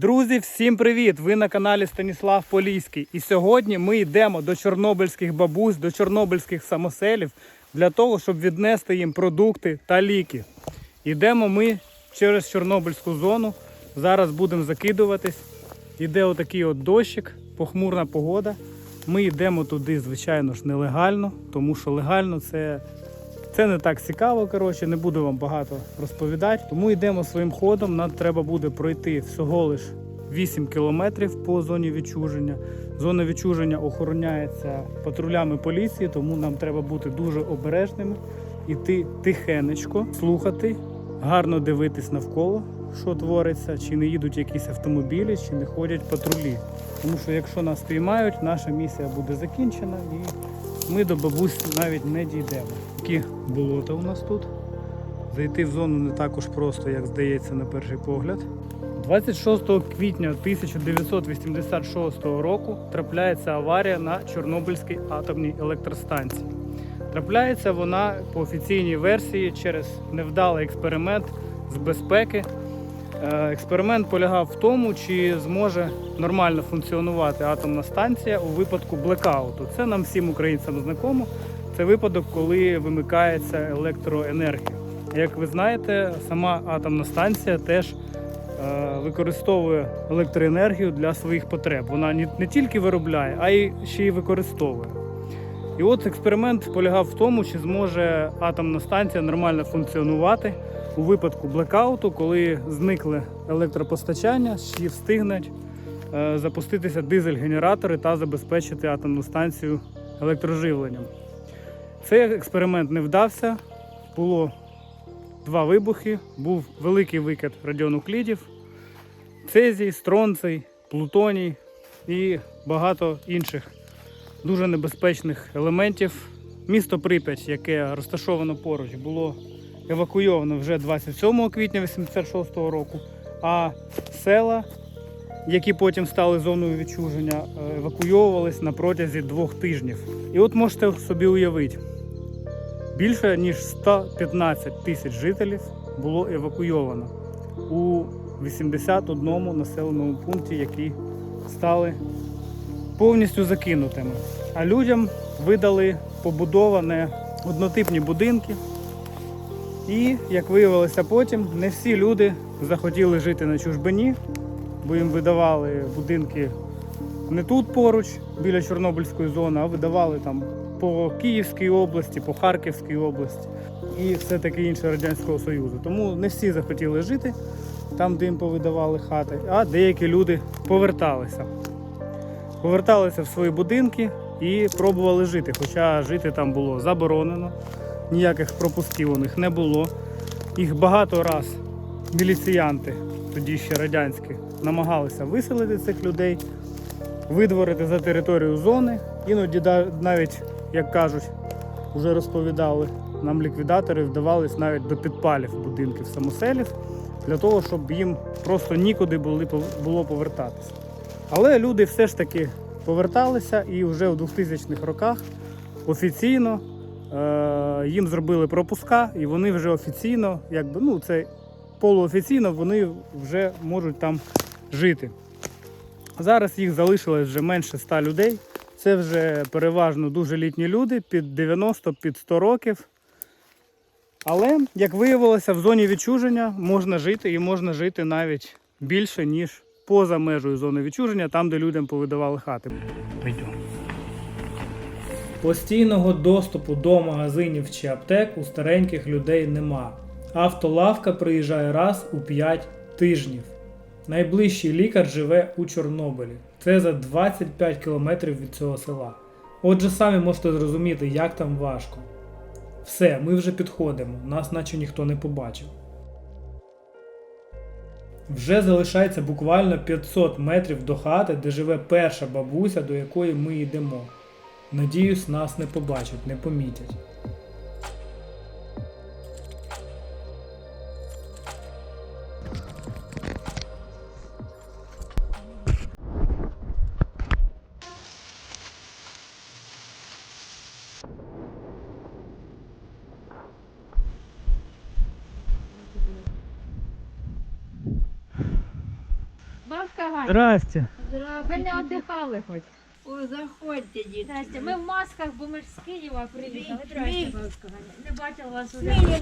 Друзі, всім привіт! Ви на каналі Станіслав Поліський. І сьогодні ми йдемо до чорнобильських бабусь, до чорнобильських самоселів для того, щоб віднести їм продукти та ліки. Йдемо ми через Чорнобильську зону. Зараз будемо закидуватись. Іде отакий от дощик, похмурна погода. Ми йдемо туди, звичайно ж, нелегально, тому що легально це це не так цікаво, коротше, не буду вам багато розповідати. Тому йдемо своїм ходом. Нам треба буде пройти всього лиш 8 кілометрів по зоні відчуження. Зона відчуження охороняється патрулями поліції, тому нам треба бути дуже обережними, іти тихенечко, слухати, гарно дивитись навколо, що твориться, чи не їдуть якісь автомобілі, чи не ходять патрулі. Тому що якщо нас спіймають, наша місія буде закінчена і ми до бабусь навіть не дійдемо. Такі болота у нас тут. Зайти в зону не також просто, як здається, на перший погляд. 26 квітня 1986 року трапляється аварія на Чорнобильській атомній електростанції. Трапляється вона по офіційній версії через невдалий експеримент з безпеки. Е, Експеримент полягав в тому, чи зможе нормально функціонувати атомна станція у випадку блекауту. Це нам всім українцям знакомо. Це випадок, коли вимикається електроенергія. Як ви знаєте, сама атомна станція теж е, використовує електроенергію для своїх потреб. Вона не- не тільки виробляє, а й ще й використовує. І от експеримент полягав в тому, чи зможе атомна станція нормально функціонувати у випадку блекауту, коли зникли електропостачання, чи встигнуть е, запуститися дизель-генератори та забезпечити атомну станцію електроживленням. Цей експеримент не вдався. Було два вибухи, був великий викид радіонуклідів, цезій, стронций, плутоній і багато інших дуже небезпечних елементів. Місто Прип'ять, яке розташовано поруч, було евакуйовано вже 27 квітня 86 року, а села, які потім стали зоною відчуження, е, евакуйовувались на протязі двох тижнів. І от можете собі уявити, більше ніж 115 тисяч жителів було евакуйовано у 81 населеному пункті, які стали повністю закинутими. А людям видали побудовані однотипні будинки. І, як виявилося потім, не всі люди захотіли жити на чужбині, бо їм видавали будинки не тут поруч, біля Чорнобильської зони, а видавали там по Київській області, по Харківській області і все таке інше Радянського Союзу. Тому не всі захотіли жити там, де їм повидавали хати, а деякі люди поверталися. Поверталися в свої будинки і пробували жити. Хоча жити там було заборонено, ніяких пропусків у них не було. Їх багато раз міліціянти, тоді ще радянські, намагалися виселити цих людей, видворити за територію зони. Іноді навіть, як кажуть, вже розповідали, нам ліквідатори вдавались навіть до підпалів будинків самоселів для того, щоб їм просто нікуди було повертатися. Але люди все ж таки поверталися і вже у 2000-х роках офіційно їм зробили пропуска, і вони вже офіційно, якби ну це полуофіційно, вони вже можуть там жити. Зараз їх залишилось вже менше 100 людей. Це вже переважно дуже літні люди, під 90, під 100 років. Але, як виявилося, в зоні відчуження можна жити і можна жити навіть більше, ніж поза межею зони відчуження, там, де людям повидавали хати. Пойдемо. Постійного доступу до магазинів чи аптек у стареньких людей нема. Автолавка приїжджає раз у 5 тижнів. Найближчий лікар живе у Чорнобилі. Це за 25 кілометрів від цього села. Отже, самі можете зрозуміти, як там важко. Все, ми вже підходимо, нас наче ніхто не побачив. Вже залишається буквально 500 метрів до хати, де живе перша бабуся, до якої ми йдемо. Надіюсь, нас не побачать, не помітять. Ганя? Здрасте. Ви не віддихали хоч? О, заходьте, дітки. Ми в масках, бо ми ж з Києва приїхали. Здрасте, бабушка Ганя. Не бачила вас уже.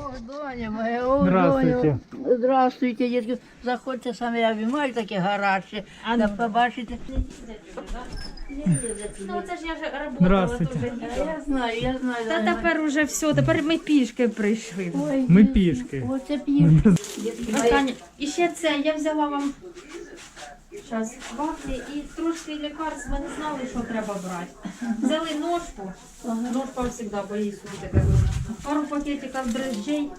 О, доня моя, о, Здравствуйте. доня. Здравствуйте, дітки. Заходьте самі, я обіймаю таке гаряче. А Да ну. побачите. Ну це ж я ж работала Здравствуйте. дуже. Я знаю, я знаю. Та Доня. тепер уже все, тепер ми пішки прийшли. Ой, Ми дітки, пішки. Оце пішки. Дітки. Таня, і ще це, я взяла вам Зараз вафлі і трошки лікарств, ми не знали, що треба брати. Взяли ножку, ножка завжди їй таке. Пару пакетиків дрожжей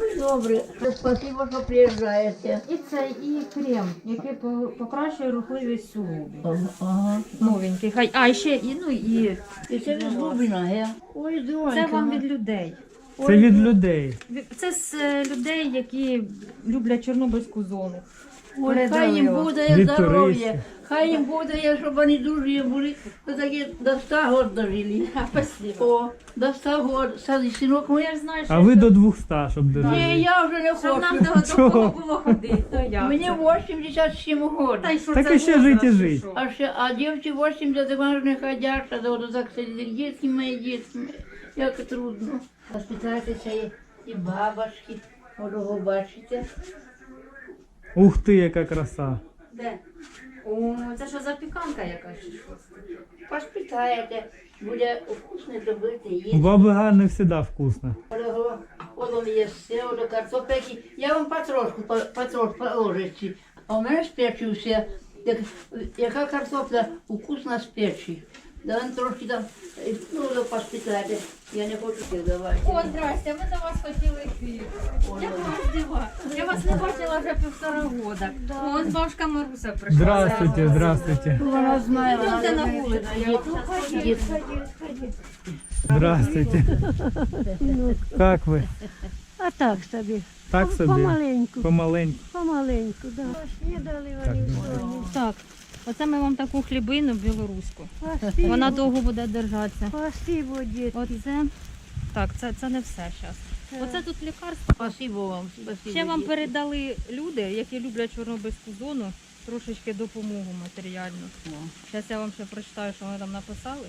Ой, Добре. Спасибо, що приїжджаєте. і це, і крем, який покращує рухливість суглобів. Ага. Новенький. Хай, а і ще і ну і І це від Зубіна, ге? Ой, донька. це вам від людей. Це від людей. Це з е, людей, які люблять Чорнобильську зону. Ой, хай їм буде здоров'я, хай їм буде, щоб вони дуже були, до такі до 100 років дожили. О, до 100 років. Сади, синок Ну мій. я ж знаю, що А ви до 200, щоб Ні, я вже не щоб нам хочу. до того було ходити. То я. Мені 87 Та років. й що Так це і ще возраст, жить і чи жить. що? А ще, а дівчі 80, вона ж не ходяча, до до так сидить, дітки мої, дітки мої. Як трудно. Воспитайтеся і, і бабушки, одного бачите. Ух ти, яка краса. Де? О, це що запіканка якась? Поспитаєте, буде вкусне добити У їсти. баби Ганни завжди вкусно. Одного, одного є все, одного картопельки. Я вам потрошку, по- потрошку по ложечці. А у мене з печі все. Як, яка картопля вкусна з печі. Да вам трошки там, е, ну, поспитайте. Я не хочу їх давати. О, здрасте, ми до вас хотіли йти. Як вас? Я вас не бачила вже півтора года. О, ось бабушка Маруся прийшла. Здравствуйте, здравствуйте. Вона знає, вона Йдемте на вулицю. Дід- Здравствуйте. Как ви? А так собі. Так собі? Помаленьку, Помаленьку. помаленьку, да. Снідали вони сьогодні. Так, оце ми вам таку хлібину білоруську. Спасибо, Вона довго буде держатися. спасибо, дітки. Оце. Так, це, це не все зараз. Оце тут лікарство. Спасибо вам. Спасибо, Ще вам дітки. передали люди, які люблять Чорнобильську зону, трошечки допомогу матеріальну. Зараз я вам ще прочитаю, що вони там написали.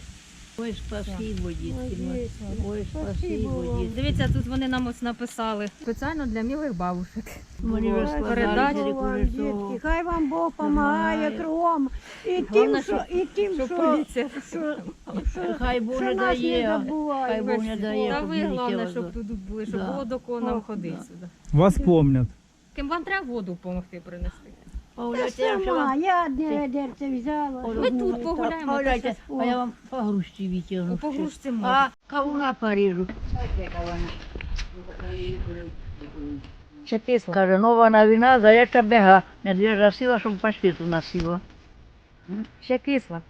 Ой, спасибо, дітки. Ой. Спасибо дітки. Дивіться, тут вони нам ось написали. Спеціально для мілих бабушек. Мені розкладали, вам, дітки. Хай вам Бог допомагає Помагає. кругом. І тим, що, і тим, що, поліція. що, що, Хай не дає. Хай не дає. Та ви головне, щоб тут були, щоб було до кого нам ходити сюди. Вас помнят. Ким вам треба воду допомогти принести? Погуляйте, я ще Сама, вам... я одне ведерце взяла. Ми тут погуляємо. Погуляйте, а я вам по грушці витягну. О, по грушці можна. А кавуна поріжу. Ще кисло. Каже, нова новина, заяча бега. Медвежа сила, щоб по світу носила. Ще кисло.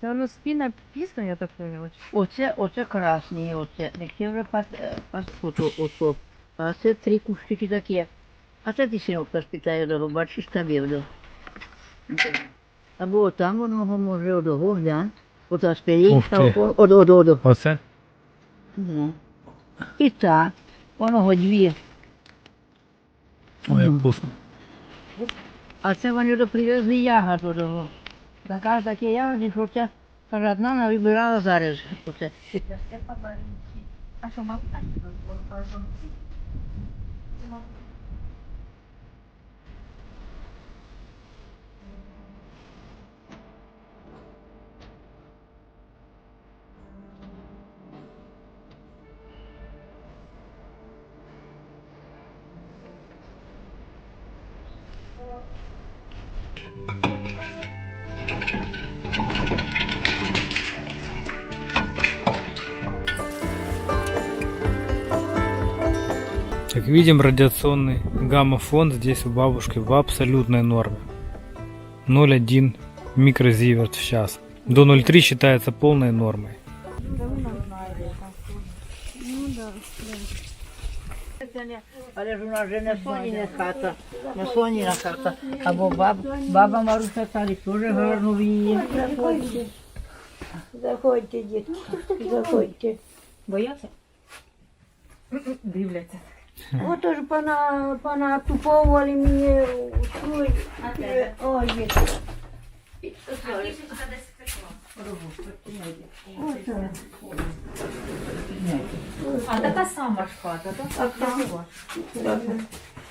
Це воно спільна пісня, я так поняла. Оце, оце красні, оце. Не хотів вже пас, е, пас, ото, ото. А це три кущики такі. А це ти синок поспитає дого, бачиш, та вівдо. Або там воно може одого, глянь. Ото Ух сперінка, ти. од, од, од. Оце? Ну. І так, воно дві. Ой, як Мгм. вкусно. А це вони до привезли ягод одного. Така такі ягоди, що це, одна вона вибирала зараз. Оце. А що, мам? Как видим, радиационный гамма-фон здесь у бабушки в абсолютной норме. 0,1 микрозиверт в час. До 0,3 считается полной нормой. Але ж у нас же не соніна хата, не соніна хата. Або баб, баба Маруся Талі теж гарно віє. Заходьте. Заходьте, дітки. Заходьте. Бояться? Дивляться. Вот тоже пона, понатуповывали мне ой, э, ой, вот так. А така сама ж хата, так? Так.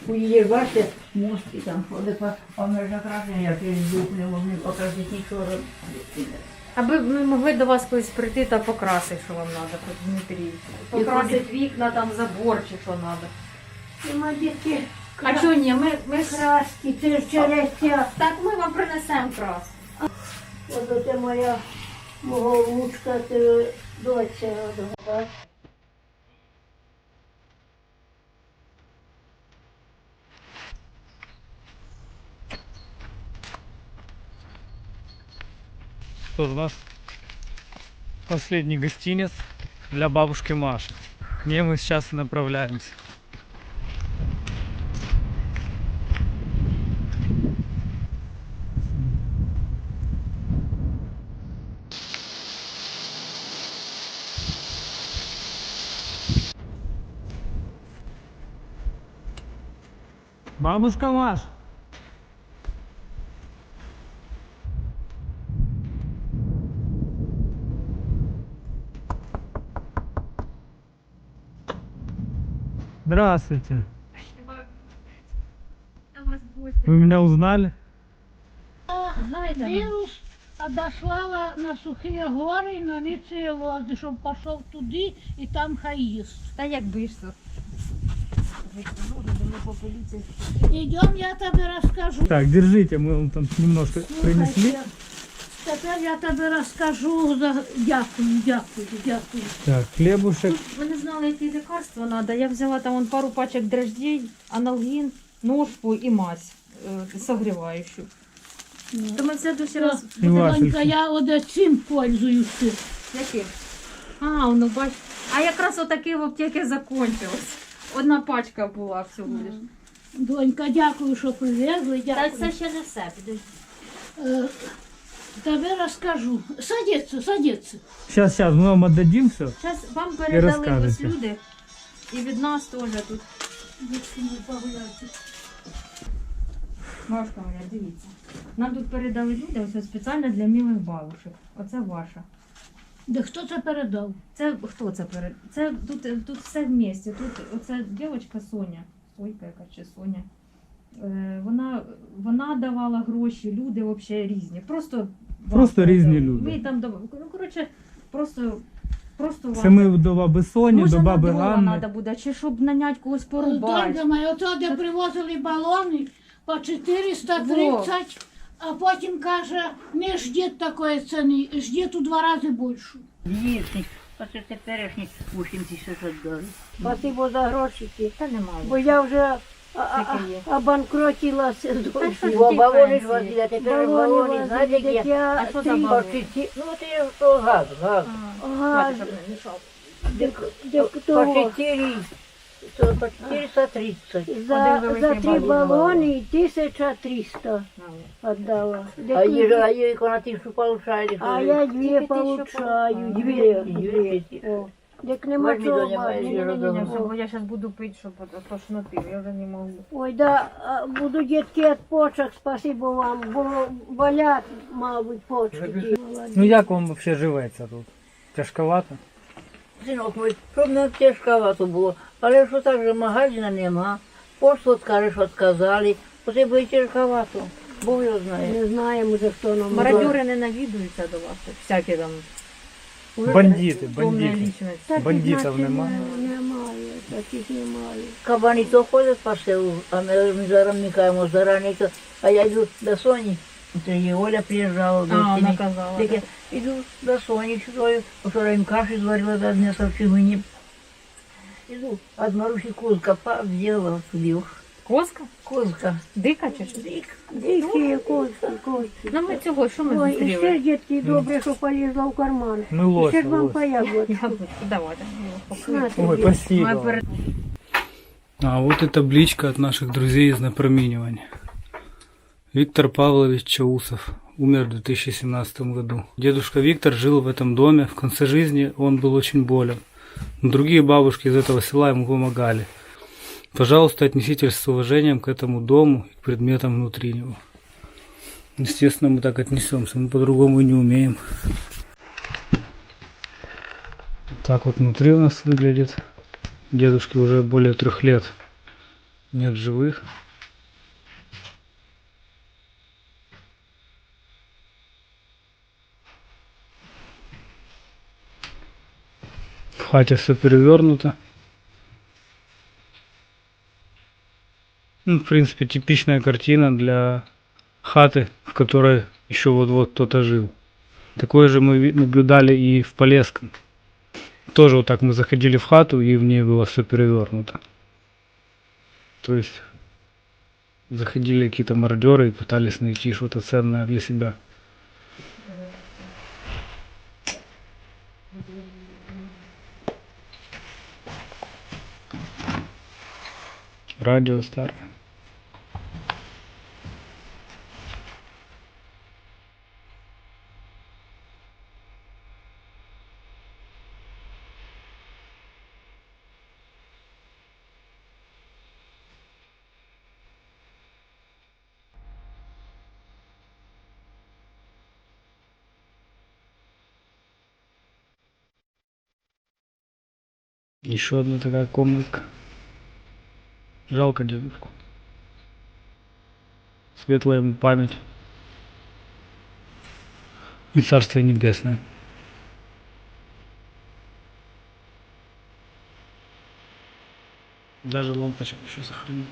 Уїдеш, бачите, мостки там, ходить, а ми ж накрашені, я через не можу не показати нічого. Аби ми могли до вас колись прийти та покрасити, що вам треба, хоч Дмитрій. Покрасити вікна, там забор чи що треба. Нема дітки А чого ні, ми, ми краски, це ж через ця. Так ми вам принесемо крас. От це моя мого внучка, це доця. Тут у нас последний гостинец для бабушки Маши. К ней мы сейчас и направляемся. Бабушка Маша. Здравствуйте. Вы меня узнали? Вірус одослала на сухі гори на ниці лози, щоб пішов туди і там хай їсть. Та як бишся. Ідем, я тобі розкажу. Так, держите, мы вам там немножко принесли. Тепер я тобі розкажу. За... Дякую, дякую, дякую. Так, хлебушек. Ви не знали, які лікарства треба. Я взяла там вон пару пачок дрождей, аналгін, ножку і мазь согріваючу. То ми все досі раз... І вафельки. Донька, я от цим пользуюся. Яким? А, ну бач. А якраз отаке в аптеці закончилось. Одна пачка була всього лиш. Донька, дякую, що привезли. Та Дякую. це ще не все. підожди. Е, Тобі розкажу. Садиться, садиться. Сейчас, сейчас, мы вам отдадим все. Зараз вам передали ось розкажете. люди. І від нас теж тут. Машка моя, дивіться. Нам тут передали люди ось спеціально для милих бабушек. Оце ваша. Де хто це передав? Це хто це перед? Це тут, тут все в місті. Тут оця дівчинка Соня, Сойка яка чи Соня. Е, вона, вона давала гроші, люди взагалі різні. Просто, Просто передали. різні люди. Ми там давали. Ну, коротше, просто, просто Це вам. ми до баби Соні, Може, до на баби дрова Ганни. треба буде, чи щоб наняти когось порубати. Донька моя, ото де привозили балони по 430, а потім каже, не ждіть такої ціни, ждіть у два рази більшу. Дійсний, а це теперішні 80 доларів. Спасибо за грошики. Та немає. Бо я вже а- а- а- обанкротилася. що Бо балони ж возили, а тепер Балони знаєте, які? я А що за балони? Ну, це то газ, газ. Дик По 4, по 430. За, за три балон. балони 1300 отдала. А їжа, а її на тисячу получаєте. А я получаю. тисячу Две. Дві. две. О, Так нема Возьми, чого Доня, Ні, ні, ні, ні, Розумію. я зараз буду пити, щоб тошнотив, я вже не можу. Ой, да, а, буду дітки від почок, спасибо вам, бо болять, мабуть, почки. ті. Ну як вам взагалі живеться тут? Тяжковато? Синок мой, щоб не тяжковато було. Але що так же магазина нема. Пошту скажеш, отказали. Оце буде тяжковато. Бог його знає. Не знаємо, за хто нам. Мародьори не навідуються до вас, всякі там Бандити, бандити. Бандитів немає? Немає, таких немає. Кабани то ходять по селу, а ми ми зараз мікаємо зарані, а я йду до Соні. Її Оля приїжджала до А, вона казала. Так я йду до Соні чужою, вчора їм каші зварила, да, не совсем мені. Іду, а з Марусі козка взяла туди. Коска? Козка. Дика чи що? Дик. Дикі кості, кості. Ну ми цього, що ми Ой, і ще зустріли? ж дітки добре, що полізла в карман. Ми І лоси, ще ж вам лоси. по ягодці. Давайте. На Ой, тобі. спасибо. Ми вам. перед... А вот и табличка от наших друзей из напроминивания. Виктор Павлович Чаусов умер в 2017 году. Дедушка Виктор жил в этом доме. В конце жизни он был очень болен. Но другие бабушки из этого села ему помогали. Пожалуйста, отнеситесь с уважением к этому дому и к предметам внутри него. Естественно, мы так отнесемся, мы по-другому не умеем. Так вот внутри у нас выглядит. Дедушке уже более трех лет нет живых. В хате все перевернуто. Ну, в принципе, типичная картина для хаты, в которой еще вот-вот кто-то жил. Такое же мы наблюдали и в Полесском. Тоже вот так мы заходили в хату, и в ней было все перевернуто. То есть заходили какие-то мародеры и пытались найти что-то ценное для себя. Радио старое. Еще одна такая комнатка. Жалко дедушку. Светлая ему память. И царствие небесное. Даже лампочка еще сохранилась.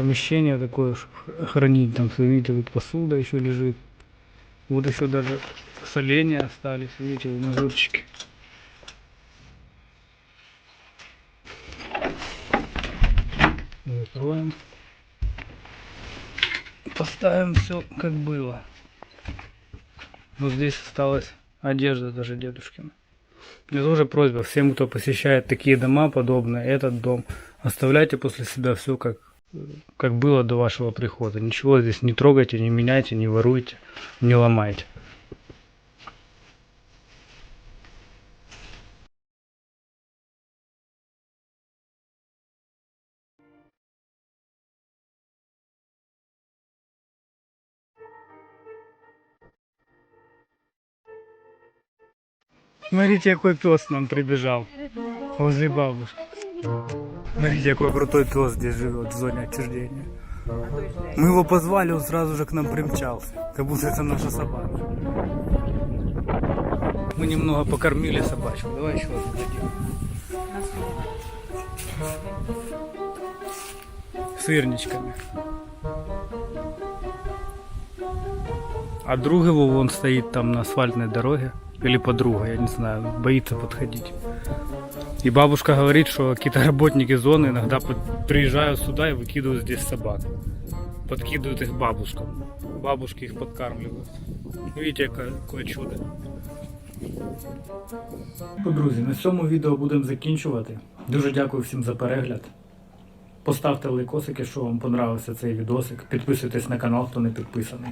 Помещение такое, хранить там, видите, вот посуда еще лежит. Вот еще даже соленья остались, видите, в мазурчике. Закроем. Поставим все как было. Вот здесь осталась одежда даже дедушкина. Мне тоже просьба всем, кто посещает такие дома подобные, этот дом, оставляйте после себя все как как было до вашего прихода. Ничего здесь не трогайте, не меняйте, не воруйте, не ломайте. Смотрите, какой пес нам прибежал возле бабушки. Смотрите, какой крутой пес здесь живет в зоне отчуждения. Мы его позвали, он сразу же к нам примчался. Как будто это наша собака. Мы немного покормили собачку. Давай еще одну дадим. Сырничками. А друг его вон стоит там на асфальтной дороге. Или подруга, я не знаю, боится подходить. И бабушка говорит, что какие-то работники зоны иногда под- приезжают сюда и выкидывают здесь собак. Подкидывают их бабушкам. Бабушки их подкармливают. Видите, яке, яке чудо. Друзі, на цьому відео будемо закінчувати. Дуже дякую всім за перегляд. Поставте лайкосики, якщо вам понравився цей відосик. Підписуйтесь на канал, хто не підписаний.